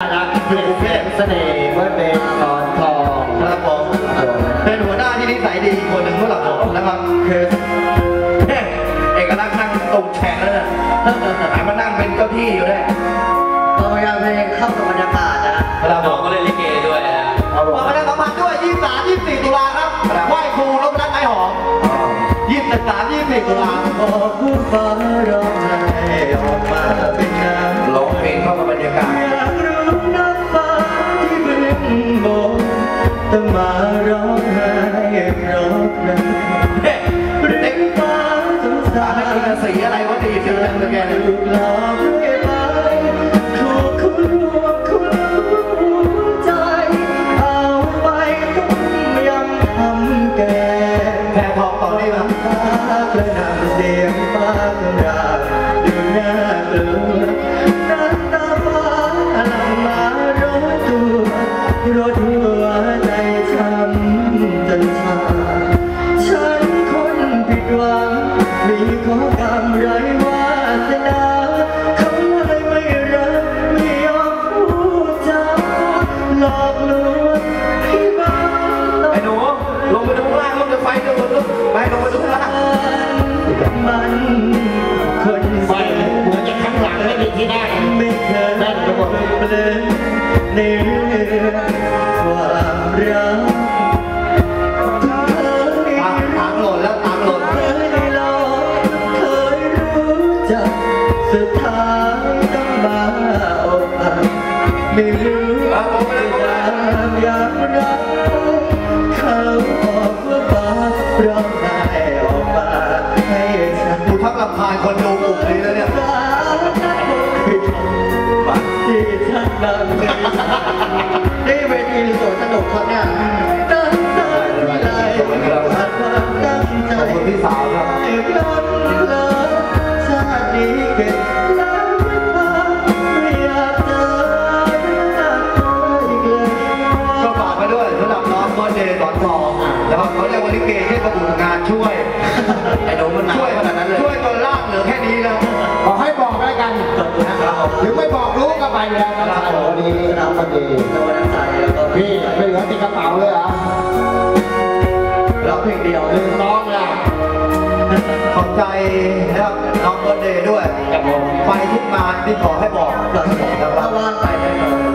รักอยู่กรุงเทพเสน่ห์เมื่อเป็นตอนทองครับผมเป็นหัวหน้าที่นิสัยดีคนหนึ่งเมื่อหลังผมนะครับคือเนี่ยเอกลักษณ์นั่งตรงแฉะแล้วเนี่ยหามานั่งเป็นเก้าที่อยู่เนี่ยก็พยายามเพลงเข้ากับบรรยากาศนะครับผน้องมก็เล่นลิเกด้วยนะเอาบอมากประชาสัมพันธ์ด้วย 23 24 ตุลาครับไหว้ครูรบนัดไม้หอม 23 24 ตุลาบอกพูดฟ้าร้อ ต้องมาร้องไห้เพราะนั้นเฮ้ยเด็กฟ้าสงสาถามให้รคุณสีอะไรวะดีจังเลยแกเนี่ยถูกหลอกเรื่อยไปถูกคุณรวมคุณหัวใจ เอาไปต้มยำทำแกงแพรทองต่อนี่มาฟ้ากระหน่ำเสียงฟ้าคำรามดูน่ หวังมีข้อกรรมไรวาสนาเขาเลยไม่รักไม่ยอมพูดจาหลอกลวงให้บ้าไอ้หนูลงไปดูข้างล่างลงจะไฟดูลูกไปลงไปดูข้างล่างมันคนไฟเสียเหมือนจะข้างหลังไม่มีที่นั่งไม่เคยเปลือในเรื่องความรัก ทักลำพานคนดูกลุ่มนี้แล้วเนี่ยที่ฉันนั่งนี่เวทีสวนสนุกครับเนี่ยตั้งใจขาดความตั้งใจขอบคุณพี่สาวครับให้พลันเลยชาตินี้เกิด หรือไม่บอกรู้ก็ไปแล้วนะครับวันนี้นะครับวันนี้ตัวน้ำใสแล้วก็พี่ไม่เหลือติดกระเป๋าเลยเหรอร้องเพลงเดียวหนึ่งน้องล่ะขอบใจนะครับน้องบอลเดย์ด้วยกับผมไปทุกงานที่ขอให้บอกนะคถ้ารับว่างไปแน่นอน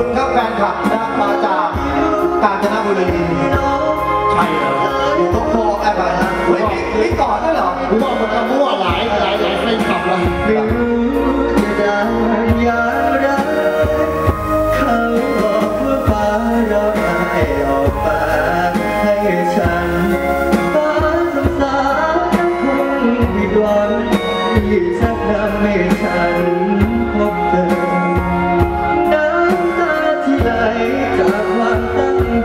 คุณครับแฟนคลับนะมาจากกาญจนบุรีใช่เหรอต้องโทรอะไรนะไว้ไม่ก่อนด้วยเหรอมบอกมันก็มั่วหลายหลายหลายแฟนคลับละหรือจะได้ยารักเขาบอกว่าฟ้าเราได้ออกไปให้ฉันฟ้าสงสารคงผิดหวัง